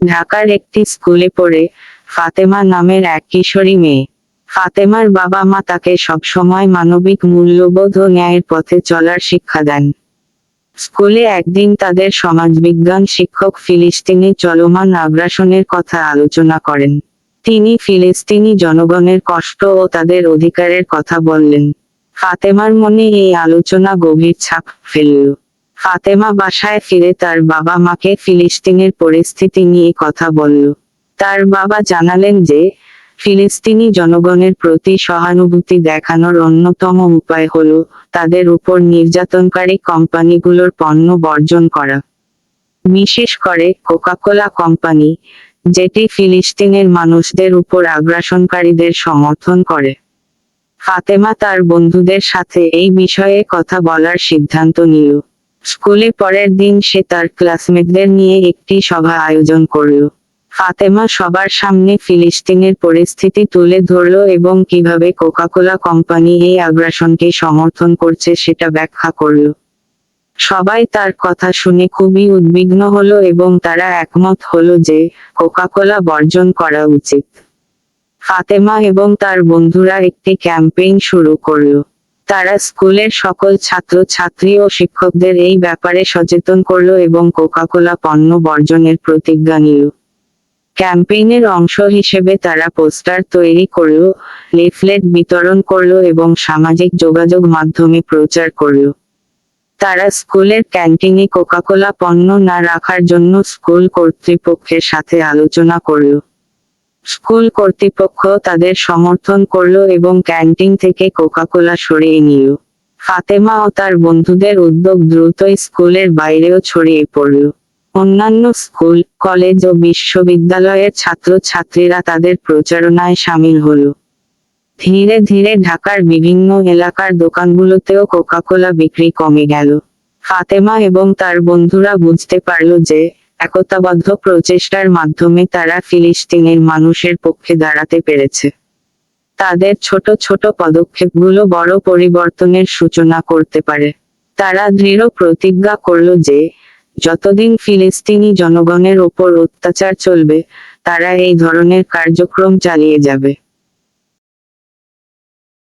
ঢাকার একটি স্কুলে পড়ে ফাতেমা নামের এক কিশোরী মেয়ে। ফাতেমার বাবা মা তাকে সবসময় মানবিক মূল্যবোধ ও ন্যায়ের পথে চলার শিক্ষা দেন। স্কুলে একদিন তাদের সমাজবিজ্ঞান শিক্ষক ফিলিস্তিনি চলমান আগ্রাসনের কথা আলোচনা করেন। তিনি ফিলিস্তিনি জনগণের কষ্ট ও তাদের অধিকারের কথা বললেন। ফাতেমার মনে এই আলোচনা গভীর ছাপ ফেলল। ফাতেমা বাসায় ফিরে তার বাবা মাকে ফিলিস্তিনের পরিস্থিতি নিয়ে কথা বলল। তার বাবা জানালেন যে, ফিলিস্তিনি জনগণের প্রতি সহানুভূতি দেখানোর অন্যতম উপায় হলো তাদের উপর নির্যাতনকারী কোম্পানিগুলোর পণ্য বর্জন করা। বিশেষ করে কোকাকোলা কোম্পানি, যেটি ফিলিস্তিনের মানুষদের উপর আগ্রাসনকারীদের সমর্থন করে। ফাতেমা তার বন্ধুদের সাথে এই বিষয়ে কথা বলার সিদ্ধান্ত নিল। স্কুলে পরের দিন সে তার ক্লাসমেটদের নিয়ে একটি সভা আয়োজন করল। ফাতেমা সবার সামনে ফিলিস্তিনের পরিস্থিতি তুলে ধরল এবং কীভাবে কোকাকোলা কোম্পানি এই আগ্রাসনকে সমর্থন করছে সেটা ব্যাখ্যা করল। সবাই তার কথা শুনে খুবই উদ্বিগ্ন হলো এবং তারা একমত হলো যে কোকাকোলা বর্জন করা উচিত। ফাতেমা এবং তার বন্ধুরা একটি ক্যাম্পেইন শুরু করল। তারা স্কুলের সকল ছাত্র ছাত্রী ও শিক্ষকদের এই ব্যাপারে সচেতন করল এবং কোকাকোলা পণ্য বর্জনের প্রতিজ্ঞা নিল। ক্যাম্পেইনের অংশ হিসেবে তারা পোস্টার তৈরি করল, লিফলেট বিতরণ করল এবং সামাজিক যোগাযোগ মাধ্যমে প্রচার করল। তারা স্কুলের ক্যান্টিনে কোকাকোলা পণ্য না রাখার জন্য স্কুল কর্তৃপক্ষের সাথে আলোচনা করল। স্কুল কর্তৃপক্ষ তাদের সমর্থন করল এবং ক্যান্টিন থেকে কোকাকোলা সরিয়ে নিল। ফাতেমা ও তার বন্ধুদের উদ্যোগ দ্রুত স্কুলের বাইরেও ছড়িয়ে পড়ল। অন্যান্য স্কুল, কলেজ ও বিশ্ববিদ্যালয়ের ছাত্র ছাত্রীরা তাদের প্রচারণায় সামিল হলো। ধীরে ধীরে ঢাকার বিভিন্ন এলাকার দোকানগুলোতেও কোকাকোলা বিক্রি কমে গেল। ফাতেমা এবং তার বন্ধুরা বুঝতে পারল যে একতাবদ্ধ প্রচেষ্টার মাধ্যমে তারা ফিলিস্তিনের মানুষের পক্ষে দাঁড়াতে পেরেছে। তাদের ছোট ছোট পদক্ষেপগুলো বড় পরিবর্তনের সূচনা করতে পারে। তারা দৃঢ় প্রতিজ্ঞা করল যে, যতদিন ফিলিস্তিনি জনগণের ওপর অত্যাচার চলবে, তারা এই ধরনের কার্যক্রম চালিয়ে যাবে।